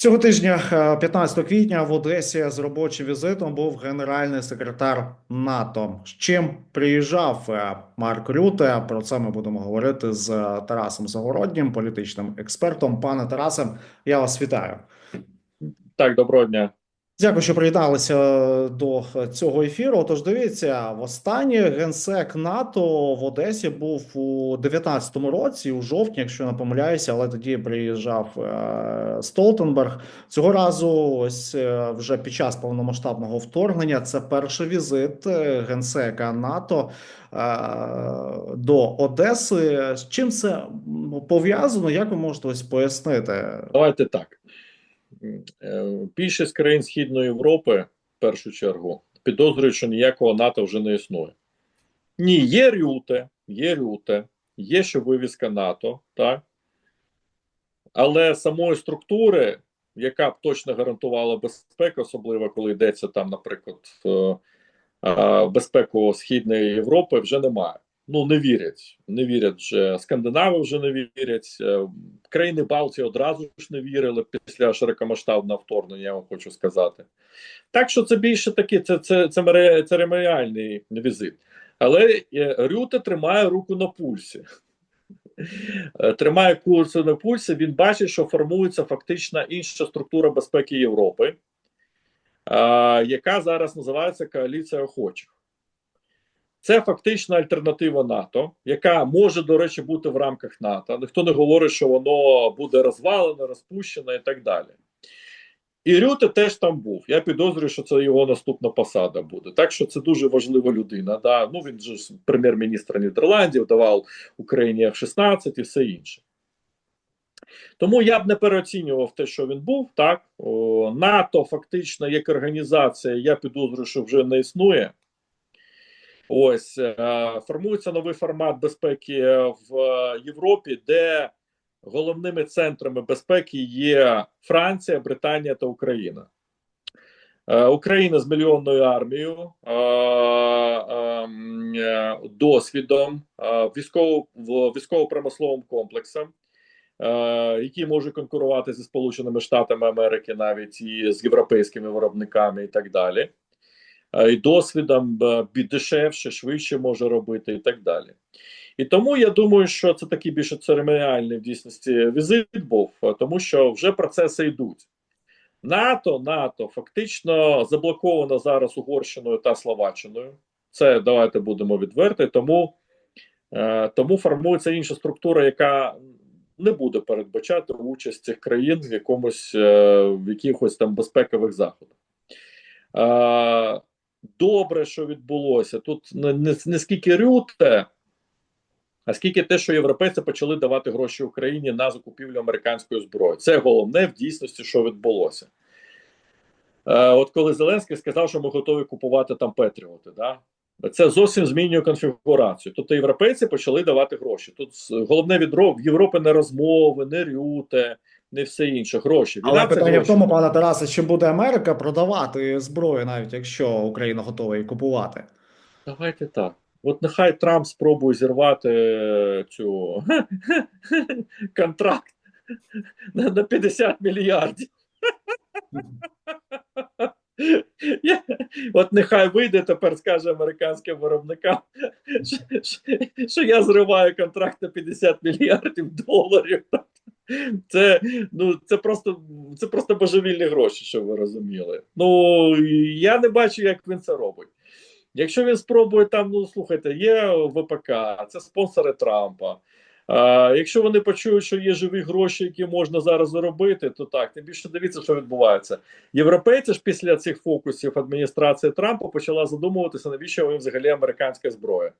Цього тижня, е, 15 квітня, в Одесі з робочим візитом був генеральний секретар НАТО. З чим приїжджав е, Марк Рюте? Про це ми будемо говорити з е, Тарасом Загороднім, політичним експертом. Пане Тарасе, я вас вітаю. Так, доброго дня. Дякую, що приєдналися до цього ефіру. Тож дивіться, востаннє генсек НАТО в Одесі був у 19-му році, у жовтні, якщо не помиляюся, але тоді приїжджав е, Столтенберг. Цього разу, ось е, вже під час повномасштабного вторгнення, це перший візит е, генсека НАТО до Одеси. З чим це пов'язано? Як ви можете ось пояснити? Давайте так. Більшість країн Східної Європи, в першу чергу, підозрюють, що ніякого НАТО вже не існує. Ні, є Рюте, є Рюте, є ще вивіска НАТО, так? Але самої структури, яка б точно гарантувала безпеку, особливо коли йдеться там, наприклад, е, безпеку Східної Європи, вже немає. Ну, не вірять. Не вірять вже скандинави вже не вірять. е, Країни Балтії одразу ж не вірили після широкомасштабного вторгнення, я вам хочу сказати. Так що це більше таки, це, це, це церемоніальний візит. Але е, Рюте тримає руку на пульсі. Е, Тримає курс на пульсі, він бачить, що формується фактично інша структура безпеки Європи, яка зараз називається коаліція охочих. Це фактично альтернатива НАТО, яка може, до речі, бути в рамках НАТО. Ніхто не говорить, що воно буде розвалене, розпущене і так далі. І Рюте теж там був. Я підозрюю, що це його наступна посада буде. Так що це дуже важлива людина. Да? Ну, він же прем'єр-міністр Нідерландів, давав Україні F-16 і все інше. Тому я б не переоцінював те, що він був. Так О, НАТО фактично як організація, я підозрюю, що вже не існує. Ось е, формується новий формат безпеки в е, Європі, де головними центрами безпеки є Франція, Британія та Україна. Е, Україна з мільйонною армією, е, е, досвідом, е, військово-промисловим комплексом, е, який може конкурувати зі Сполученими Штатами Америки, навіть і з європейськими виробниками, і так далі. Е, І досвідом дешевше, швидше може робити, і так далі. І тому я думаю, що це такий більше церемоніальний в дійсності візит був, е, тому що вже процеси йдуть. НАТО, НАТО фактично заблоковано зараз Угорщиною та Словаччиною. Це давайте будемо відверти. Тому, е, тому формується інша структура, яка не буде передбачати участь цих країн в якомусь в якихось там безпекових заходах. Добре, що відбулося. Тут не, не, скільки рюте, а скільки те, що європейці почали давати гроші Україні на закупівлю американської зброї. Це головне в дійсності, що відбулося. Е, от коли Зеленський сказав, що ми готові купувати там Петріоти, да? це зовсім змінює конфігурацію. Тобто європейці почали давати гроші. Тут головне відро в Європі не розмови, не рюте, не все інше. Гроші. Але питання в тому, пане Тарасе, чи буде Америка продавати зброю, навіть якщо Україна готова її купувати? Давайте так. От нехай Трамп спробує зірвати е, цю контракт на, на 50 мільярдів. Я, от нехай вийде тепер скаже американським виробникам, що, що, що я зриваю контракт на 50 мільярдів доларів. Це, ну, це, просто, це просто божевільні гроші, щоб ви розуміли. Ну я не бачу, як він це робить. Якщо він спробує там, ну слухайте, є ВПК, це спонсори Трампа. А, якщо вони почують, що є живі гроші, які можна зараз заробити, то так, тим більше дивіться, що відбувається. Європейці ж після цих фокусів адміністрації Трампа почала задумуватися, навіщо їм взагалі американська зброя.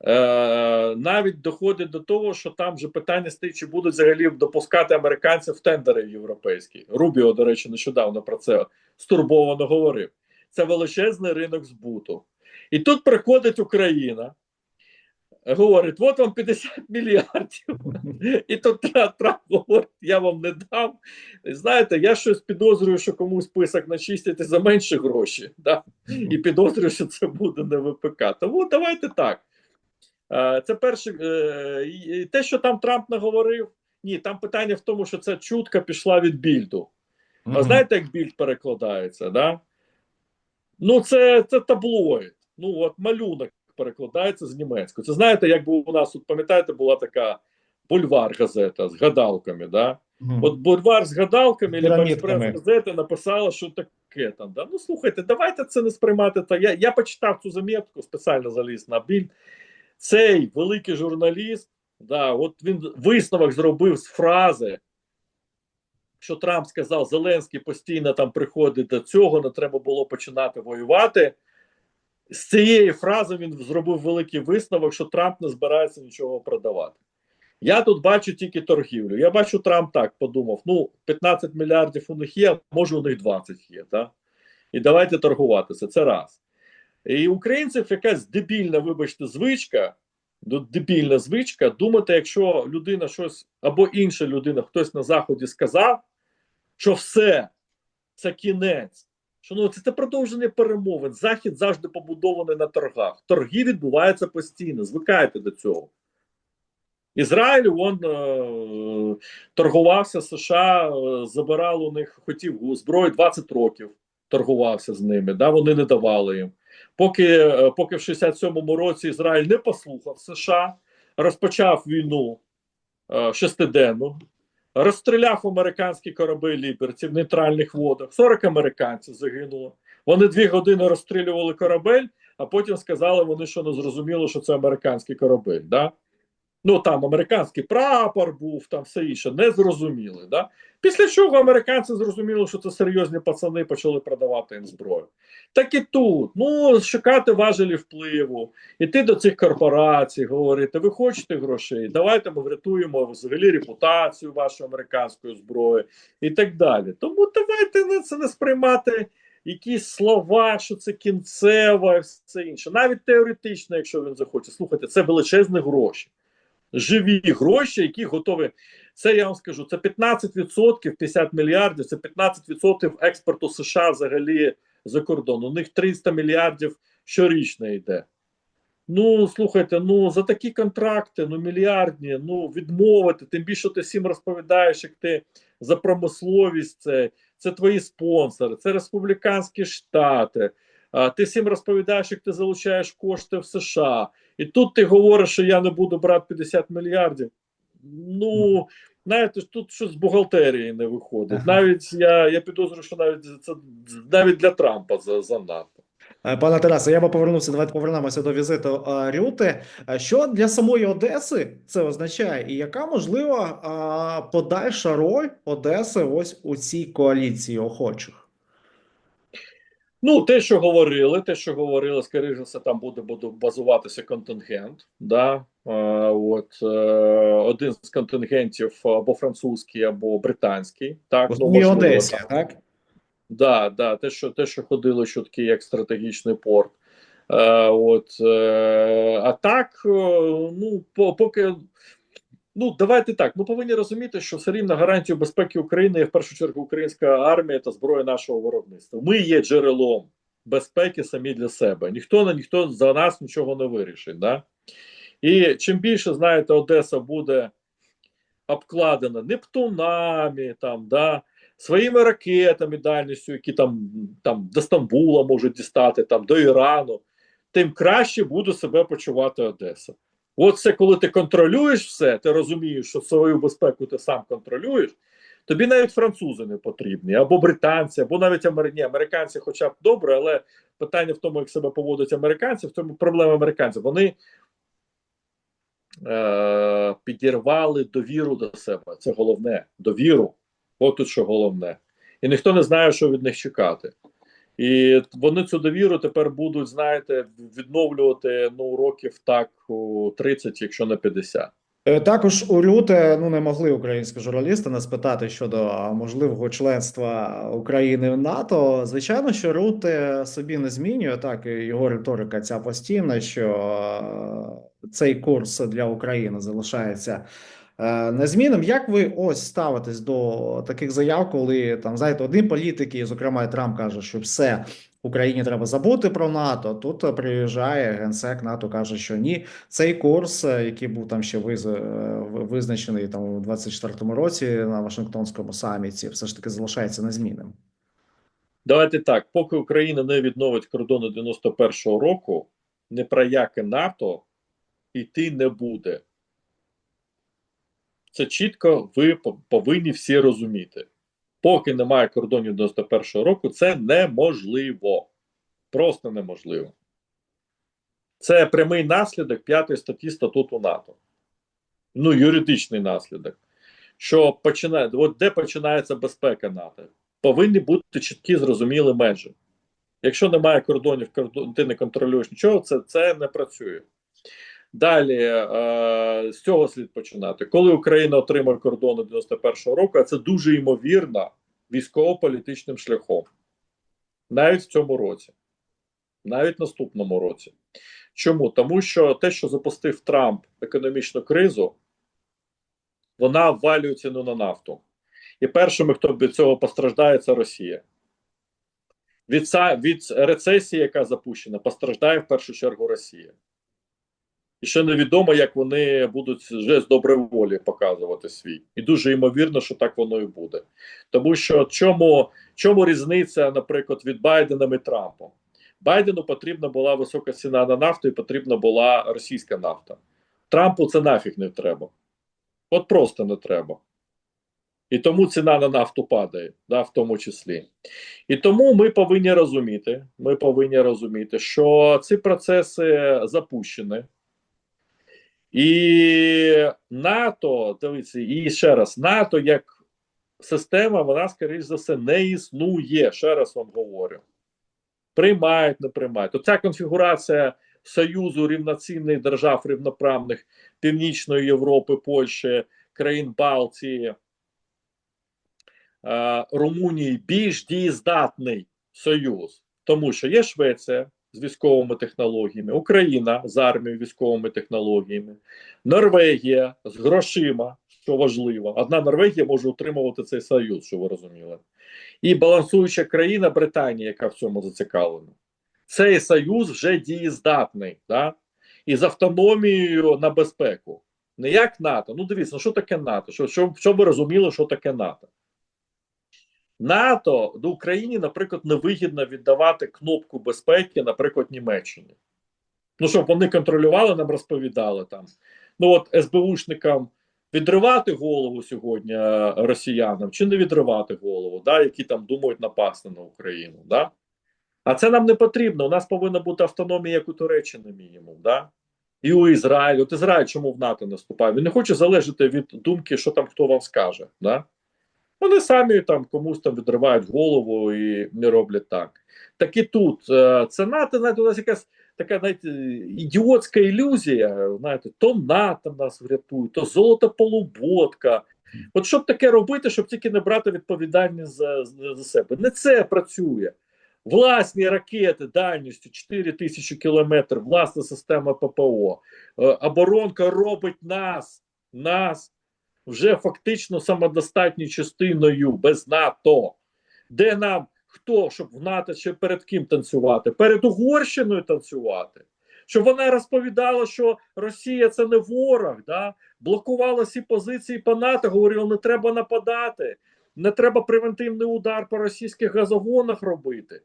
Е, навіть доходить до того, що там вже питання стоїть, чи будуть взагалі допускати американців в тендери європейські. Рубіо, до речі, нещодавно про це стурбовано говорив. Це величезний ринок збуту. І тут приходить Україна, говорить: от вам 50 мільярдів. І тут говорить, я вам не дам. Знаєте, я щось підозрюю, що комусь список начистять за менші гроші. Да? І підозрюю, що це буде не ВПК. Тому давайте так. Е, Це перше, е, те, що там Трамп наговорив, ні, там питання в тому, що ця чутка пішла від більду. А знаєте, як більд перекладається, да? Ну, це, це таблоїд. Ну, от малюнок перекладається з німецької. Це знаєте, як у нас тут, пам'ятаєте, була така бульвар газета з гадалками, да? Мгм. От бульвар з гадалками, експрес газета написала, що таке там. Да? Ну слухайте, давайте це не сприймати. Та я, я почитав цю замітку, спеціально заліз на більд. Цей великий журналіст, да, от він висновок зробив з фрази, що Трамп сказав, Зеленський постійно там приходить до цього, не треба було починати воювати. З цієї фрази він зробив великий висновок, що Трамп не збирається нічого продавати. Я тут бачу тільки торгівлю. Я бачу, Трамп так подумав: ну, 15 мільярдів у них є, може у них 20 є. Так? І давайте торгуватися. Це раз. І українців якась дебільна, вибачте, звичка, ну, дебільна звичка, думати, якщо людина щось або інша людина, хтось на Заході сказав, що все, це кінець. Що ну це, це продовження перемовин. Захід завжди побудований на торгах. Торги відбуваються постійно. Звикайте до цього. Ізраїль он е, торгувався США, е, забирав у них, хотів зброю 20 років. Торгувався з ними, да, вони не давали їм. Поки, е, поки в 67-му році Ізраїль не послухав США, розпочав війну е, шестиденну, розстріляв американські корабель ліберці в нейтральних водах. 40 американців загинуло. Вони дві години розстрілювали корабель, а потім сказали вони, що не зрозуміло, що це американський корабель. Да? Ну там американський прапор був, там все інше, не зрозуміли. Да? Після чого американці зрозуміли, що це серйозні пацани почали продавати їм зброю. Так і тут, ну шукати важелі впливу, іти до цих корпорацій, говорити: ви хочете грошей? Давайте ми врятуємо взагалі репутацію вашої американської зброї і так далі. Тому давайте не це не сприймати. Якісь слова, що це кінцева, все інше. Навіть теоретично, якщо він захоче, слухайте, це величезні гроші живі гроші, які готові. Це я вам скажу: це 15%, 50 мільярдів, це 15% експорту США взагалі за кордон. У них 300 мільярдів щорічно йде. Ну, слухайте, ну за такі контракти, ну мільярдні, ну відмовити, тим більше ти всім розповідаєш, як ти за промисловість, це, це твої спонсори, це республіканські штати. А, ти всім розповідаєш, як ти залучаєш кошти в США. І тут ти говориш, що я не буду брати 50 мільярдів. Ну, знаєте, тут щось з бухгалтерії не виходить. Навіть я я підозрюю, що навіть це навіть для Трампа за- занадто. Е, Пане Тарасе, я би повернувся. Давайте повернемося до візиту е, Рюти. Е, Що для самої Одеси це означає, і яка можлива подальша роль Одеси ось у цій коаліції охочих? Ну, те, що говорили, те, що говорили, скоріше все, там буде, буде базуватися контингент. Да? Е, от, е, один з контингентів або французький, або британський. Так, У ну, можливо, Одесі, там. так? Да, да, те, що те, що ходили чутки як стратегічний порт. Е, от, е, а так, ну, поки. Ну, давайте так. Ми повинні розуміти, що все рівно гарантію безпеки України є в першу чергу українська армія та зброя нашого виробництва. Ми є джерелом безпеки самі для себе. Ніхто на ніхто за нас нічого не вирішить. Да? І чим більше, знаєте, Одеса буде обкладена Нептунами, там, да, своїми ракетами дальністю, які там, там до Стамбула можуть дістати, там, до Ірану, тим краще буде себе почувати Одеса. От це коли ти контролюєш все, ти розумієш, що свою безпеку ти сам контролюєш, тобі навіть французи не потрібні, або британці, або навіть. Ні, американці, хоча б добре, але питання в тому, як себе поводять американці, в тому проблема американців. Вони е- підірвали довіру до себе. Це головне довіру. От тут що головне. І ніхто не знає, що від них чекати. І вони цю довіру тепер будуть, знаєте, відновлювати ну років так у 30, якщо не 50. Е, Також у люте ну не могли українські журналісти не спитати щодо можливого членства України в НАТО. Звичайно, що Руте собі не змінює так і його риторика ця постійна, що цей курс для України залишається незмінним. Як ви ось ставитесь до таких заяв, коли там знаєте, політики, зокрема і Трамп каже, що все Україні треба забути про НАТО. Тут приїжджає генсек НАТО, каже, що ні, цей курс, е, який був там ще е, визначений там у 24-му році на Вашингтонському саміті, все ж таки залишається незмінним. Давайте так, поки Україна не відновить кордони 91-го року, не про яке НАТО йти не буде. Це чітко ви повинні всі розуміти. Поки немає кордонів 91-го року, це неможливо. Просто неможливо. Це прямий наслідок п'ятої статті статуту НАТО. Ну, юридичний наслідок. Що починає, от де починається безпека НАТО? Повинні бути чіткі зрозумілі межі. Якщо немає кордонів, кордон, ти не контролюєш нічого, це, це не працює. Далі е, з цього слід починати. Коли Україна отримає кордони 91-го року, а це дуже ймовірно військово-політичним шляхом. Навіть в цьому році, навіть в наступному році. Чому? Тому що те, що запустив Трамп економічну кризу, вона ввалює ціну на нафту. І першими, хто від цього постраждає, це Росія. Від, від рецесії, яка запущена, постраждає в першу чергу Росія. І ще невідомо, як вони будуть вже з волі показувати свій. І дуже ймовірно, що так воно і буде. Тому що чому, чому різниця, наприклад, від Байдена і Трампом? Байдену потрібна була висока ціна на нафту і потрібна була російська нафта. Трампу це нафіг не треба. От просто не треба. І тому ціна на нафту падає, да, в тому числі. І тому ми повинні розуміти, ми повинні розуміти, що ці процеси запущені. І НАТО, дивіться, і ще раз, НАТО як система, вона, скоріш за все, не існує. Ще раз вам говорю. Приймають, не приймають. Оця конфігурація Союзу рівноцінних держав, рівноправних Північної Європи, Польщі, країн Балтії, е, Румунії більш дієздатний союз, тому що є Швеція з військовими технологіями, Україна з армією військовими технологіями, Норвегія з грошима, що важливо. Одна Норвегія може утримувати цей союз, що ви розуміли, і балансуюча країна Британія, яка в цьому зацікавлена. Цей союз вже дієздатний, да? і з автономією на безпеку. Не як НАТО. Ну, дивіться, ну що таке НАТО? Що, що, щоб ви розуміли, що таке НАТО? НАТО до Україні, наприклад, невигідно віддавати кнопку безпеки, наприклад, Німеччині. Ну, щоб вони контролювали, нам розповідали там. Ну, от СБУшникам відривати голову сьогодні е, росіянам чи не відривати голову, да, які там думають напасти на Україну. Да? А це нам не потрібно. У нас повинна бути автономія, як у Туреччини, мінімум. Да? І у Ізраїлю. От Ізраїль чому в НАТО наступає? Він не хоче залежати від думки, що там хто вам скаже. Да? Вони самі там комусь там відривають голову і не роблять так. Так і тут е, це НАТО, знаєте, у нас якась така знаєте, ідіотська ілюзія. Знаєте, то НАТО нас врятує, то золота полуботка. От щоб таке робити, щоб тільки не брати відповідальність за, за, за себе. Не це працює. Власні ракети дальністю 4 тисячі кілометрів, власна система ППО. Е, оборонка робить нас, нас вже фактично самодостатньою частиною без НАТО. Де нам хто, щоб в НАТО ще перед ким танцювати? Перед Угорщиною танцювати. Щоб вона розповідала, що Росія це не ворог, да? блокувала всі позиції по НАТО, говорила, не треба нападати, не треба превентивний удар по російських газогонах робити.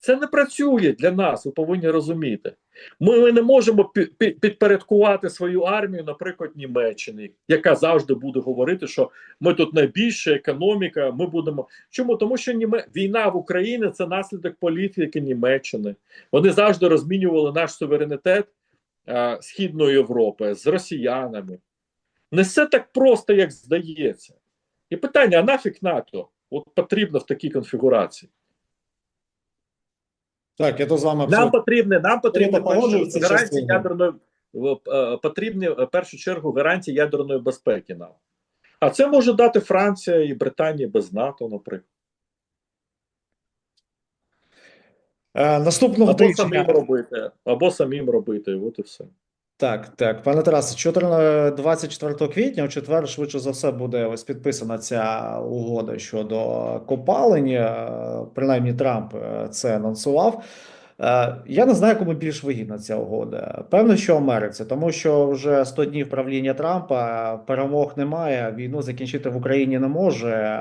Це не працює для нас, ви повинні розуміти. Ми, ми не можемо пі- пі- підпорядкувати свою армію, наприклад, Німеччини, яка завжди буде говорити, що ми тут найбільша економіка. Ми будемо. Чому? Тому що Німе... війна в Україні це наслідок політики Німеччини. Вони завжди розмінювали наш суверенітет е, Східної Європи з росіянами. Не все так просто, як здається. І питання: а нафіг НАТО? От потрібно в такій конфігурації. Так, я то з вами Нам потрібне, нам потрібне гарантії ядерної е, потрібні в першу чергу гарантії ядерної безпеки нам. А це може дати Франція і Британія без НАТО, наприклад. Е, наступного Або самим робити, або самим робити. От і все. Так, так, пане Тарасе, 14 24 квітня, у четвер, швидше за все, буде ось підписана ця угода щодо копалень. Е, Принаймні Трамп е, це анонсував. Е, Я не знаю, кому більш вигідна ця угода. Певно, що Америці, тому що вже 100 днів правління Трампа перемог немає. Війну закінчити в Україні не може.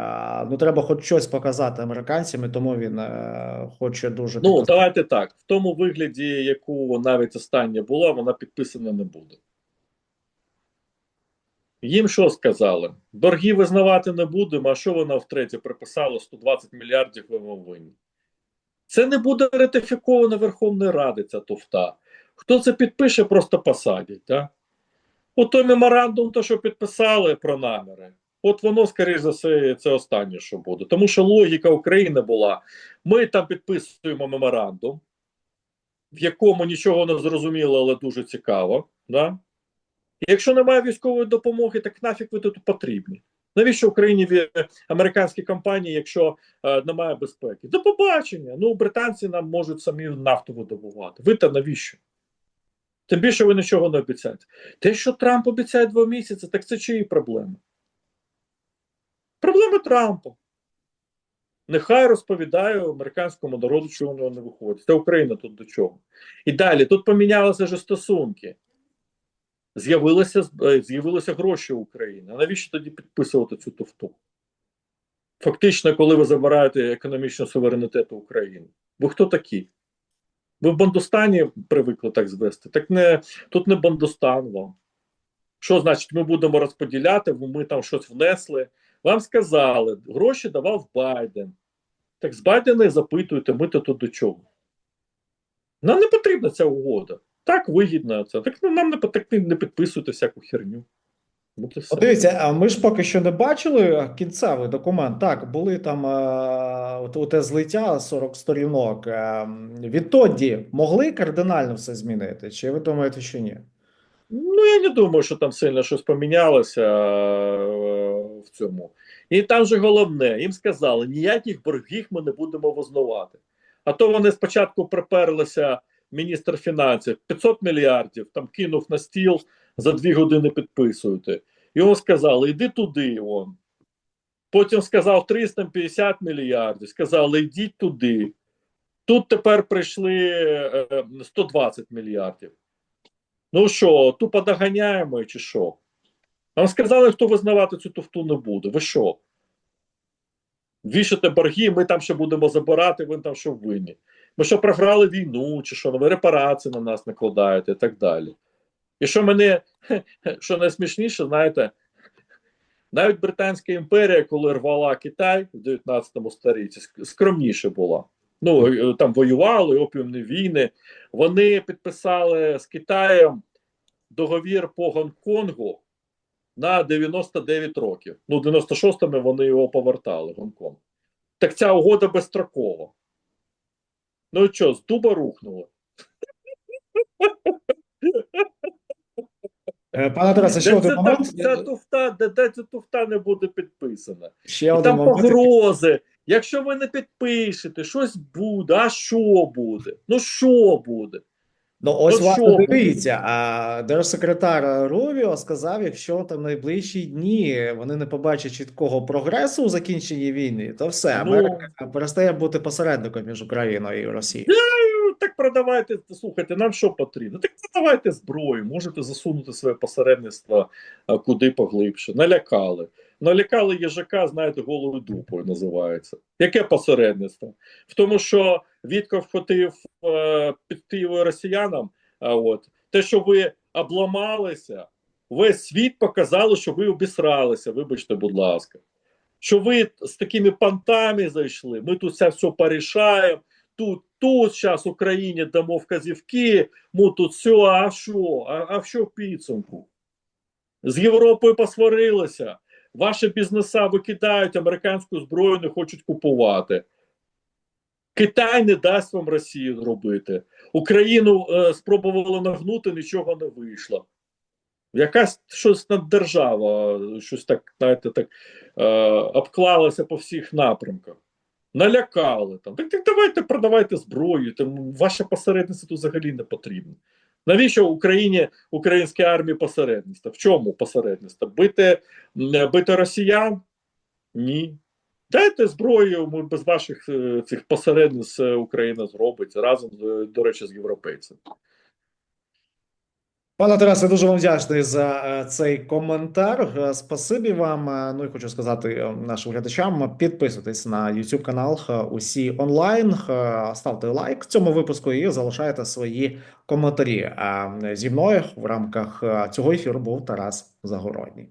Ну треба хоч щось показати американцям, і тому він е, хоче дуже Ну, давайте так. В тому вигляді, яку навіть остання була, вона підписана не буде. Їм що сказали? Борги визнавати не будемо, а що вона втретє приписала 120 мільярдів ви винні. Це не буде ратифіковано Верховною Ради, ця туфта. Хто це підпише, просто посадять. Так? От той меморандум, то, що підписали про наміри, от воно, скоріш за все, це останнє, що буде. Тому що логіка України була: ми там підписуємо меморандум, в якому нічого не зрозуміло, але дуже цікаво. Да? І якщо немає військової допомоги, так нафіг ви тут потрібні? Навіщо Україні американські компанії, якщо е, немає безпеки? До побачення. Ну, британці нам можуть самі нафту видобувати. Ви та навіщо? Тим більше ви нічого не обіцяєте. Те, що Трамп обіцяє два місяці, так це чиї проблеми? Проблеми Трампа. Нехай розповідає американському народу, чого нього не виходить. Та Україна тут до чого. І далі, тут помінялися вже стосунки. З'явилися, е, з'явилися гроші України. Навіщо тоді підписувати цю туфту? Фактично, коли ви забираєте економічний суверенітет України. Ви хто такі? Ви в Бандустані привикли так звести. Так не тут не Бандустан вам. Що значить, ми будемо розподіляти, ми там щось внесли. Вам сказали, гроші давав Байден. Так з Байдена і запитуєте, ми то тут до чого. Нам не потрібна ця угода. Так вигідно це. Так нам не, так не підписуйте всяку херню. І все. Дивіться, а ми ж поки що не бачили кінцевий документ. Так, були там е, от- оте злиття 40 сторінок. Е, відтоді могли кардинально все змінити? Чи ви думаєте, що ні? Ну, я не думаю, що там сильно щось помінялося е, в цьому. І там же головне, їм сказали, ніяких боргів ми не будемо визнавати. А то вони спочатку приперлися, міністр фінансів, 500 мільярдів, там кинув на стіл, за дві години підписуєте. Йому сказали, іди туди. Он. Потім сказав 350 мільярдів, сказали, йдіть туди. Тут тепер прийшли е, е, 120 мільярдів. Ну що, тупо доганяємо чи що? Нам сказали, хто визнавати цю туфту не буде. Ви що? Вішате борги, ми там ще будемо забирати, ви там що винні. Ми що програли війну, чи що, ви репарації на нас накладаєте і так далі. І що мене, що найсмішніше, знаєте, навіть Британська імперія, коли рвала Китай в 19 столітті, скромніше була. Ну, е, там воювали, опіумні війни. Вони підписали з Китаєм договір по Гонконгу на 99 років. Ну, 96-ми вони його повертали, Гонконг. Так ця угода безстрокова. Ну що, з дуба рухнуло? Е, Пане Тарасе, ще один момент. ця туфта, де, де ця туфта не буде підписана? Ще І один там момент. погрози. Якщо ви не підпишете, щось буде. А що буде? Ну що буде? Ну, ось Ну, власне дивіться, а держсекретар Рубіо сказав, якщо там найближчі дні вони не побачать чіткого прогресу у закінченні війни, то все, Ну. Перестає бути посередником між Україною і Росією. Ну, Так продавайте, слухайте, нам що потрібно? Так продавайте зброю, можете засунути своє посередництво куди поглибше. Налякали. Налякали їжака, знаєте, голою дупою називається. Яке посередництво? В тому, що Вітков хотів е, росіянам, а от те, що ви обламалися, весь світ показали, що ви обісралися, вибачте, будь ласка. Що ви з такими понтами зайшли, ми тут все, все порішаємо, тут, тут зараз Україні дамо вказівки, ми тут все, а що? А, а що в підсумку? З Європою посварилися. Ваші бізнеса викидають американську зброю, не хочуть купувати. Китай не дасть вам Росію зробити. Україну е, спробували нагнути, нічого не вийшло. Якась щось наддержава, щось так, знаєте, так е, обклалася по всіх напрямках. Налякали там. Так, так давайте продавайте зброю. Там, ваше посередництво тут взагалі не потрібно. Навіщо Україні українській армії посередництво? В чому посередництво? Бити, бити росіян? Ні. Дайте зброю, ми без ваших е, цих посередниць е, Україна зробить разом, до речі, з європейцями. Пане Тарасе, дуже вам вдячний за е, цей коментар. Е, Спасибі вам. Е, Ну і хочу сказати е, нашим глядачам: підписуйтесь на YouTube канал е, усі онлайн, е, ставте лайк цьому випуску і залишайте свої коментарі. А зі мною в рамках е, цього ефіру був Тарас Загородній.